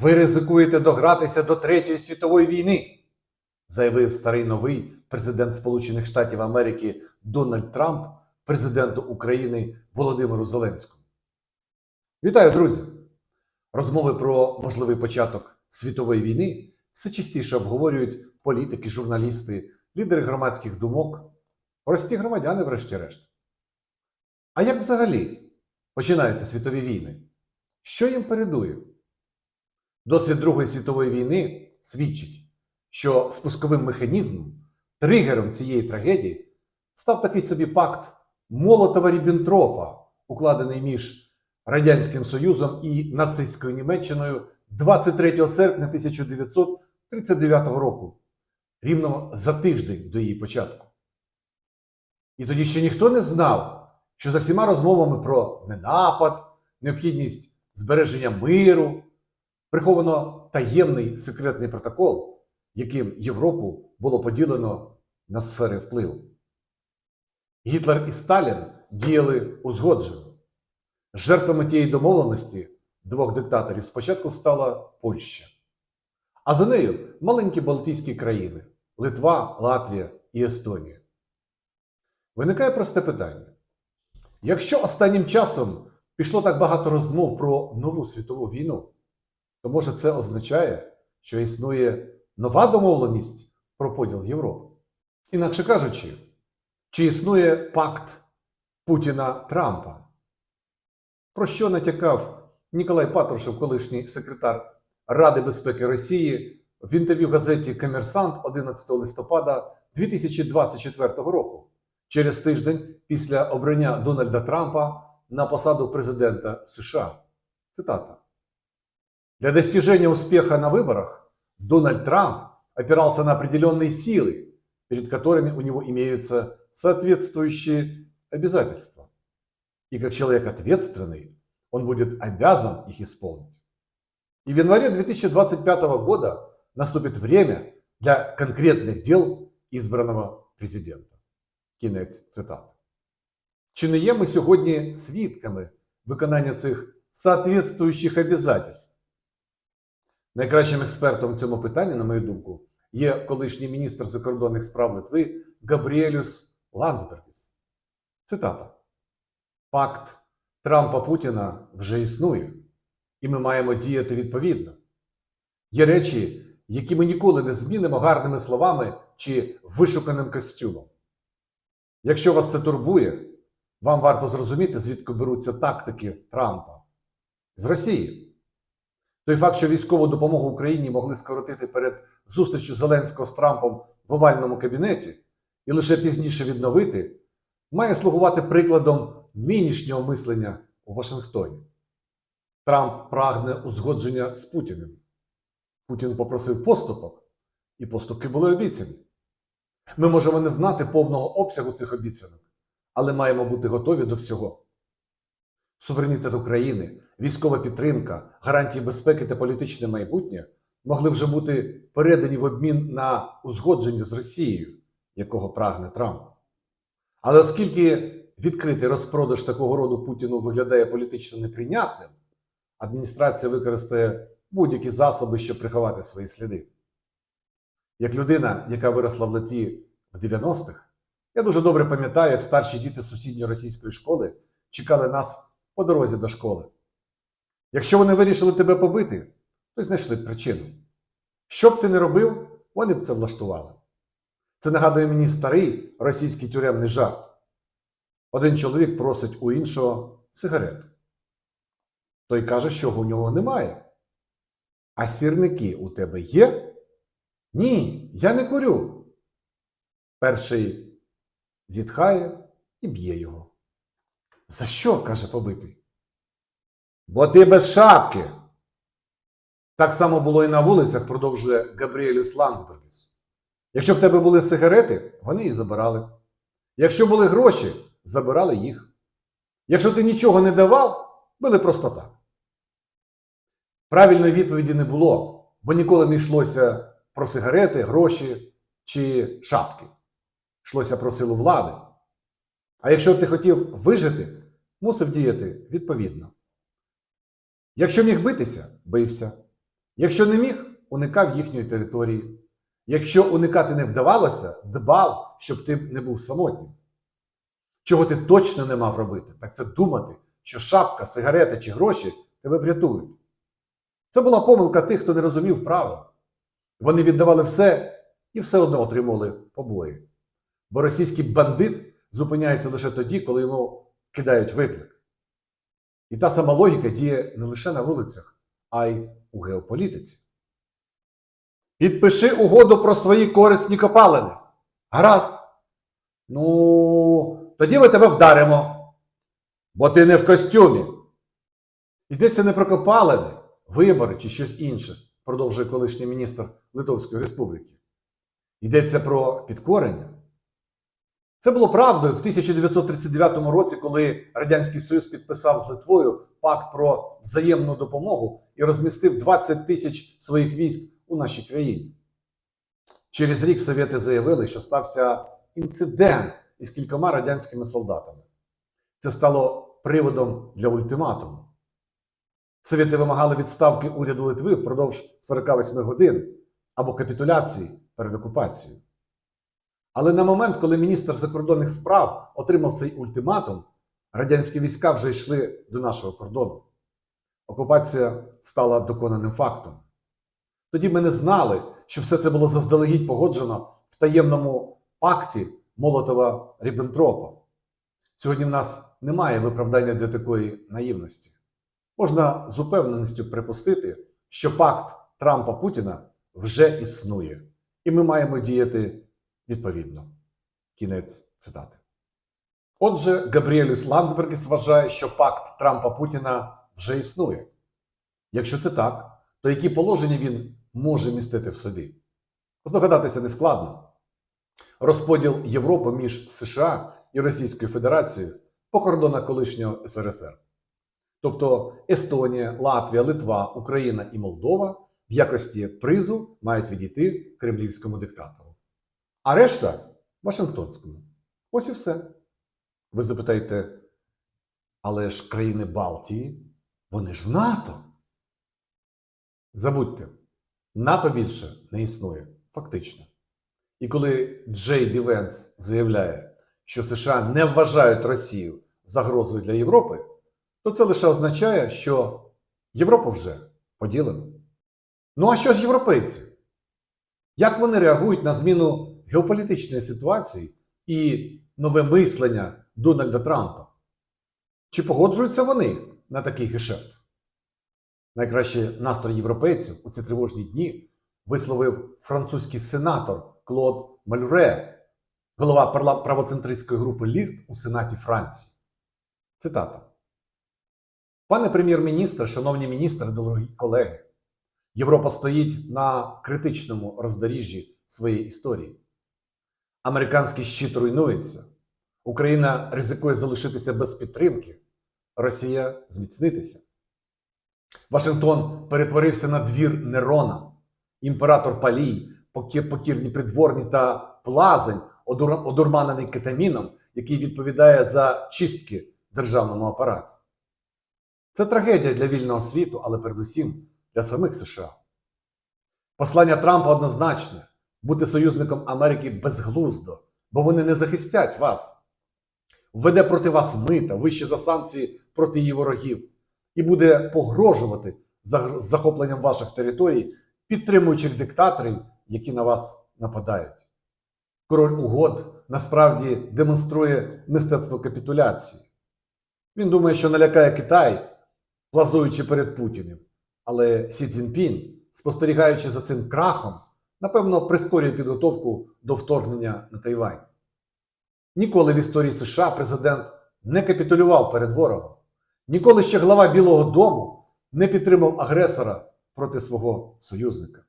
Ви ризикуєте догратися до Третьої світової війни, заявив старий новий президент Сполучених Штатів Америки Дональд Трамп президенту України Володимиру Зеленському. Вітаю, друзі! Розмови про можливий початок світової війни все частіше обговорюють політики, журналісти, лідери громадських думок, прості громадяни, врешті-решт. А як взагалі починаються світові війни? Що їм передує? Досвід Другої світової війни свідчить, що спусковим механізмом, тригером цієї трагедії став такий собі пакт Молотова Ріббентропа, укладений між Радянським Союзом і нацистською Німеччиною 23 серпня 1939 року, рівно за тиждень до її початку. І тоді ще ніхто не знав, що за всіма розмовами про ненапад, необхідність збереження миру, приховано таємний секретний протокол, яким Європу було поділено на сфери впливу. Гітлер і Сталін діяли узгоджено. Жертвами тієї домовленості двох диктаторів спочатку стала Польща, а за нею маленькі Балтійські країни Литва, Латвія і Естонія. Виникає просте питання. Якщо останнім часом пішло так багато розмов про нову світову війну, то може це означає, що існує нова домовленість про поділ Європи? Інакше кажучи, чи існує пакт Путіна Трампа? Про що натякав Ніколай Патрушев, колишній секретар Ради безпеки Росії, в інтерв'ю газеті Комерсант 11 листопада 2024 року, через тиждень після обрання Дональда Трампа на посаду президента США. Цитата. Для достижения успеха на выборах Дональд Трамп опирался на определенные силы, перед которыми у него имеются соответствующие обязательства. И как человек ответственный, он будет обязан их исполнить. И в январе 2025 года наступит время для конкретных дел избранного президента. Кінець цитати. Чи не є ми сьогодні свідками виконання цих соответствуючих обязательств? Найкращим експертом в цьому питанні, на мою думку, є колишній міністр закордонних справ Литви Габріелюс Ландсбергіс. Цитата. Пакт Трампа Путіна вже існує, і ми маємо діяти відповідно. Є речі, які ми ніколи не змінимо гарними словами чи вишуканим костюмом. Якщо вас це турбує, вам варто зрозуміти, звідки беруться тактики Трампа з Росії. Той факт, що військову допомогу Україні могли скоротити перед зустрічю Зеленського з Трампом в овальному кабінеті і лише пізніше відновити, має слугувати прикладом нинішнього мислення у Вашингтоні. Трамп прагне узгодження з Путіним. Путін попросив поступок, і поступки були обіцяні. Ми можемо не знати повного обсягу цих обіцянок, але маємо бути готові до всього. Суверенітет України, військова підтримка, гарантії безпеки та політичне майбутнє могли вже бути передані в обмін на узгодження з Росією, якого прагне Трамп. Але оскільки відкритий розпродаж такого роду Путіну виглядає політично неприйнятним, адміністрація використає будь-які засоби, щоб приховати свої сліди. Як людина, яка виросла в Литві в 90-х, я дуже добре пам'ятаю, як старші діти сусідньої російської школи чекали нас по дорозі до школи. Якщо вони вирішили тебе побити, то знайшли причину. Що б ти не робив, вони б це влаштували. Це нагадує мені старий російський тюремний жарт. Один чоловік просить у іншого сигарету. Той каже, що у нього немає. А сірники у тебе є? Ні, я не курю. Перший зітхає і б'є його. За що? каже побитий. Бо ти без шапки. Так само було і на вулицях, продовжує Габріелюс Ландсбергіс. Якщо в тебе були сигарети, вони їх забирали. Якщо були гроші, забирали їх. Якщо ти нічого не давав, били просто так. Правильної відповіді не було, бо ніколи не йшлося про сигарети, гроші чи шапки. Йшлося про силу влади. А якщо ти хотів вижити, мусив діяти відповідно. Якщо міг битися, бився. Якщо не міг, уникав їхньої території. Якщо уникати не вдавалося, дбав, щоб ти не був самотнім. Чого ти точно не мав робити, так це думати, що шапка, сигарети чи гроші тебе врятують. Це була помилка тих, хто не розумів правил. Вони віддавали все і все одно отримували побої. Бо російський бандит зупиняється лише тоді, коли йому кидають виклик. І та сама логіка діє не лише на вулицях, а й у геополітиці. Підпиши угоду про свої корисні копалини. Гаразд. Ну, тоді ми тебе вдаримо, бо ти не в костюмі. Йдеться не про копалини, вибори чи щось інше, продовжує колишній міністр Литовської Республіки. Йдеться про підкорення. Це було правдою в 1939 році, коли Радянський Союз підписав з Литвою пакт про взаємну допомогу і розмістив 20 тисяч своїх військ у нашій країні. Через рік совєти заявили, що стався інцидент із кількома радянськими солдатами. Це стало приводом для ультиматуму. Совєти вимагали відставки уряду Литви впродовж 48 годин або капітуляції перед окупацією. Але на момент, коли міністр закордонних справ отримав цей ультиматум, радянські війська вже йшли до нашого кордону. Окупація стала доконаним фактом. Тоді ми не знали, що все це було заздалегідь погоджено в таємному пакті Молотова Ріббентропа. Сьогодні в нас немає виправдання для такої наївності. Можна з упевненістю припустити, що пакт Трампа Путіна вже існує, і ми маємо діяти відповідно. Кінець цитати. Отже, Габріелюс Ландсбергіс вважає, що пакт Трампа Путіна вже існує. Якщо це так, то які положення він може містити в собі? Здогадатися не складно. Розподіл Європи між США і Російською Федерацією по кордонах колишнього СРСР. Тобто Естонія, Латвія, Литва, Україна і Молдова в якості призу мають відійти кремлівському диктатору. А решта Вашингтонському. Ось і все. Ви запитаєте, але ж країни Балтії, вони ж в НАТО. Забудьте, НАТО більше не існує, фактично. І коли Джей Ді Венс заявляє, що США не вважають Росію загрозою для Європи, то це лише означає, що Європа вже поділена. Ну а що ж європейці? Як вони реагують на зміну геополітичної ситуації і нове мислення Дональда Трампа? Чи погоджуються вони на такий гешефт? Найкращий настрій європейців у ці тривожні дні висловив французький сенатор Клод Малюре, голова правоцентристської групи Лірт у Сенаті Франції. Цитата. Пане прем'єр-міністр, шановні міністри, дорогі колеги, Європа стоїть на критичному роздоріжжі своєї історії. Американський щит руйнується, Україна ризикує залишитися без підтримки, Росія зміцнитися. Вашингтон перетворився на двір Нерона, імператор Палій, покірні придворні та плазень, одурманений кетаміном, який відповідає за чистки державному апараті. Це трагедія для вільного світу, але передусім для самих США. Послання Трампа однозначне бути союзником Америки безглуздо, бо вони не захистять вас. Введе проти вас мита, вище за санкції проти її ворогів, і буде погрожувати захопленням ваших територій, підтримуючих диктаторів, які на вас нападають. Король угод насправді демонструє мистецтво капітуляції. Він думає, що налякає Китай, плазуючи перед Путіним. Але Сі Цзіньпін, спостерігаючи за цим крахом, напевно, прискорює підготовку до вторгнення на Тайвань. Ніколи в історії США президент не капітулював перед ворогом. Ніколи ще глава Білого Дому не підтримав агресора проти свого союзника.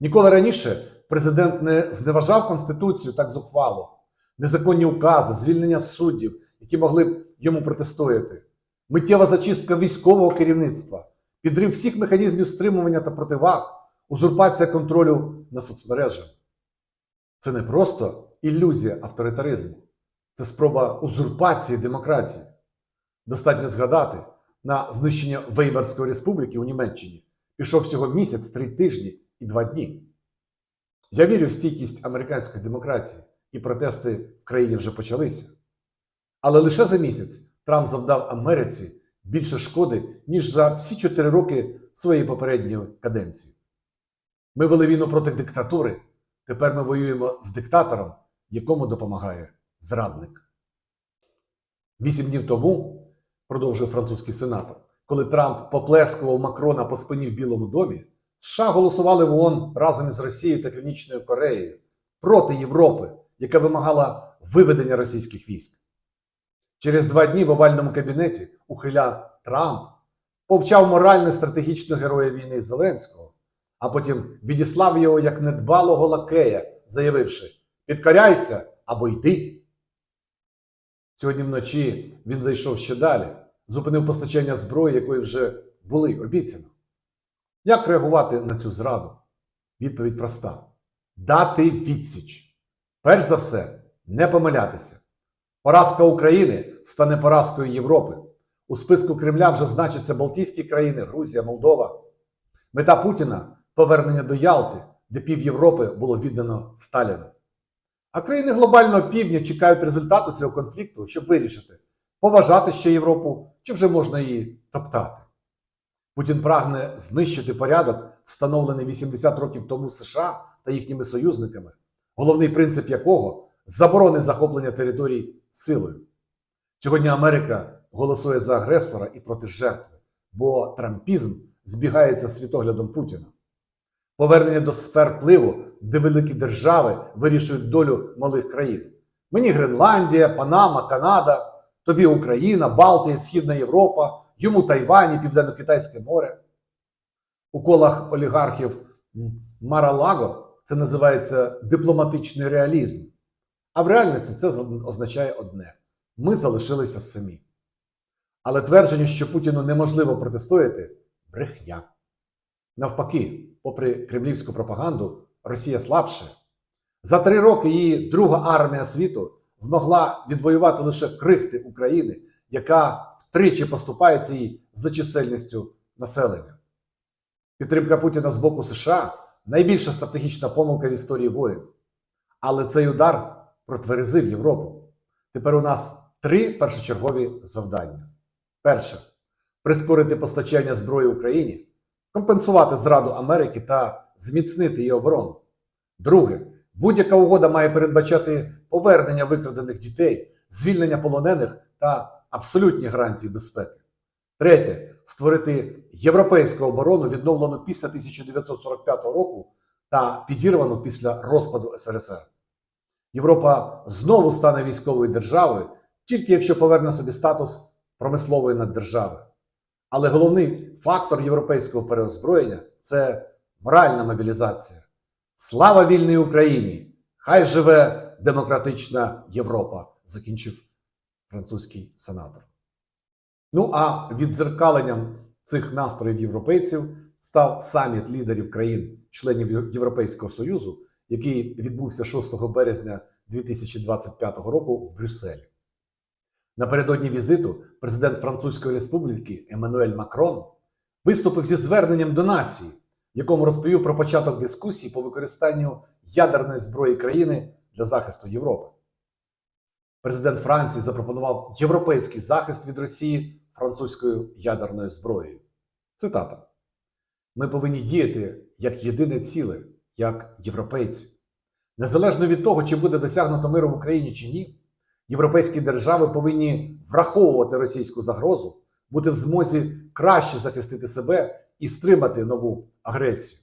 Ніколи раніше президент не зневажав Конституцію так зухвало, незаконні укази, звільнення суддів, які могли б йому протистояти, миттєва зачистка військового керівництва, підрив всіх механізмів стримування та противаг, узурпація контролю над соцмережами. Це не просто ілюзія авторитаризму, це спроба узурпації демократії. Достатньо згадати на знищення Веймарської республіки у Німеччині Пішов всього місяць, три тижні і два дні. Я вірю в стійкість американської демократії, і протести в країні вже почалися. Але лише за місяць Трамп завдав Америці більше шкоди, ніж за всі чотири роки своєї попередньої каденції. Ми вели війну проти диктатури. Тепер ми воюємо з диктатором, якому допомагає зрадник. Вісім днів тому, продовжує французький сенатор, коли Трамп поплескував Макрона по спині в Білому домі, США голосували в ООН разом із Росією та Північною Кореєю проти Європи, яка вимагала виведення російських військ. Через два дні в овальному кабінеті ухилян Трамп повчав морально стратегічного героя війни Зеленського, а потім відіслав його як недбалого лакея, заявивши: підкоряйся або йди. Сьогодні вночі він зайшов ще далі, зупинив постачання зброї, якої вже були обіцяно. Як реагувати на цю зраду? Відповідь проста: дати відсіч. Перш за все, не помилятися. Поразка України стане поразкою Європи. У списку Кремля вже значаться Балтійські країни, Грузія, Молдова. Мета Путіна повернення до Ялти, де пів Європи було віддано Сталіну. А країни глобального півдня чекають результату цього конфлікту, щоб вирішити, поважати ще Європу чи вже можна її топтати. Путін прагне знищити порядок, встановлений 80 років тому США та їхніми союзниками, головний принцип якого заборони захоплення територій силою. Сьогодні Америка голосує за агресора і проти жертви, бо трампізм збігається з світоглядом Путіна. Повернення до сфер впливу, де великі держави вирішують долю малих країн. Мені Гренландія, Панама, Канада, тобі Україна, Балтія, Східна Європа, йому Тайвань і Південно-Китайське море. У колах олігархів Маралаго це називається дипломатичний реалізм. А в реальності це означає одне: ми залишилися самі. Але твердження, що Путіну неможливо протистояти брехня. Навпаки, попри кремлівську пропаганду, Росія слабше. За три роки її друга армія світу змогла відвоювати лише крихти України, яка втричі поступається їй за чисельністю населення. Підтримка Путіна з боку США найбільша стратегічна помилка в історії воїн. Але цей удар протверезив Європу. Тепер у нас три першочергові завдання: перше прискорити постачання зброї Україні, компенсувати зраду Америки та зміцнити її оборону. Друге, будь-яка угода має передбачати повернення викрадених дітей, звільнення полонених та абсолютні гарантії безпеки. Третє створити європейську оборону, відновлену після 1945 року та підірвану після розпаду СРСР. Європа знову стане військовою державою, тільки якщо поверне собі статус промислової наддержави. Але головний фактор європейського переозброєння це моральна мобілізація. Слава вільній Україні! Хай живе демократична Європа, закінчив французький сенатор. Ну а віддзеркаленням цих настроїв європейців став саміт лідерів країн-членів Європейського Союзу, який відбувся 6 березня 2025 року в Брюсселі. Напередодні візиту президент Французької Республіки Еммануель Макрон виступив зі зверненням до нації, в якому розповів про початок дискусії по використанню ядерної зброї країни для захисту Європи. Президент Франції запропонував європейський захист від Росії французькою ядерною зброєю. Цитата: Ми повинні діяти як єдине ціле, як європейці. Незалежно від того, чи буде досягнуто миру в Україні чи ні, європейські держави повинні враховувати російську загрозу, бути в змозі краще захистити себе і стримати нову агресію.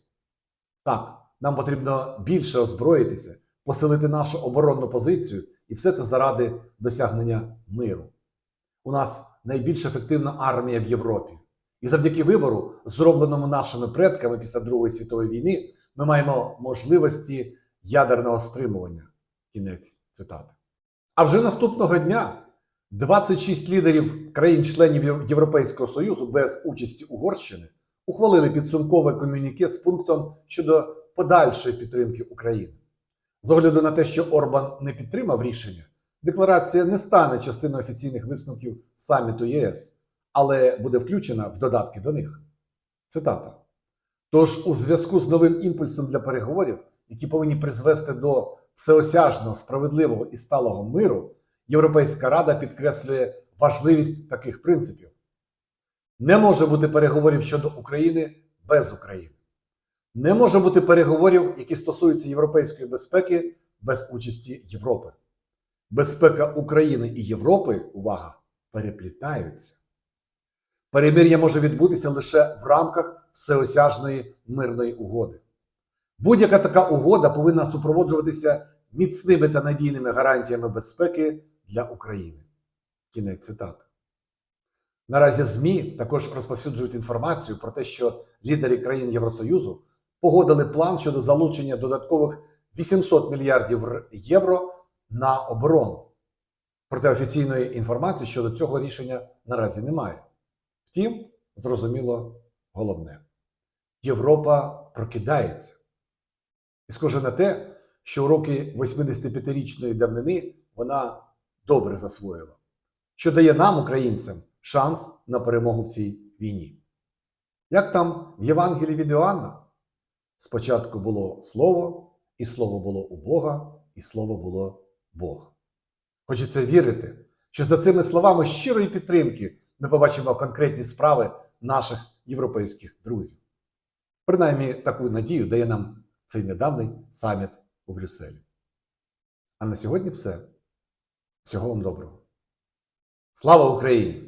Так, нам потрібно більше озброїтися, посилити нашу оборонну позицію, і все це заради досягнення миру. У нас найбільш ефективна армія в Європі. І завдяки вибору, зробленому нашими предками після Другої світової війни, ми маємо можливості ядерного стримування. Кінець цитати. А вже наступного дня 26 лідерів країн-членів Європейського Союзу без участі Угорщини ухвалили підсумкове комюніке з пунктом щодо подальшої підтримки України. З огляду на те, що Орбан не підтримав рішення, декларація не стане частиною офіційних висновків саміту ЄС, але буде включена в додатки до них. Цитата: Тож, у зв'язку з новим імпульсом для переговорів, які повинні призвести до всеосяжного, справедливого і сталого миру, Європейська Рада підкреслює важливість таких принципів. Не може бути переговорів щодо України без України. Не може бути переговорів, які стосуються європейської безпеки, без участі Європи. Безпека України і Європи, увага, переплітаються. Перемир'я може відбутися лише в рамках всеосяжної мирної угоди. Будь-яка така угода повинна супроводжуватися міцними та надійними гарантіями безпеки для України. Кінець цитати. Наразі ЗМІ також розповсюджують інформацію про те, що лідери країн Євросоюзу погодили план щодо залучення додаткових 800 мільярдів євро на оборону. Проте офіційної інформації щодо цього рішення наразі немає. Втім, зрозуміло головне: Європа прокидається. І схоже на те, що уроки 85-річної давнини вона добре засвоїла, що дає нам, українцям, шанс на перемогу в цій війні. Як там в Євангелії від Іоанна? Спочатку було слово, і слово було у Бога, і слово було Бог. Хочеться вірити, що за цими словами щирої підтримки ми побачимо конкретні справи наших європейських друзів. Принаймні, таку надію дає нам цей недавній саміт у Брюсселі. А на сьогодні все. Всього вам доброго. Слава Україні!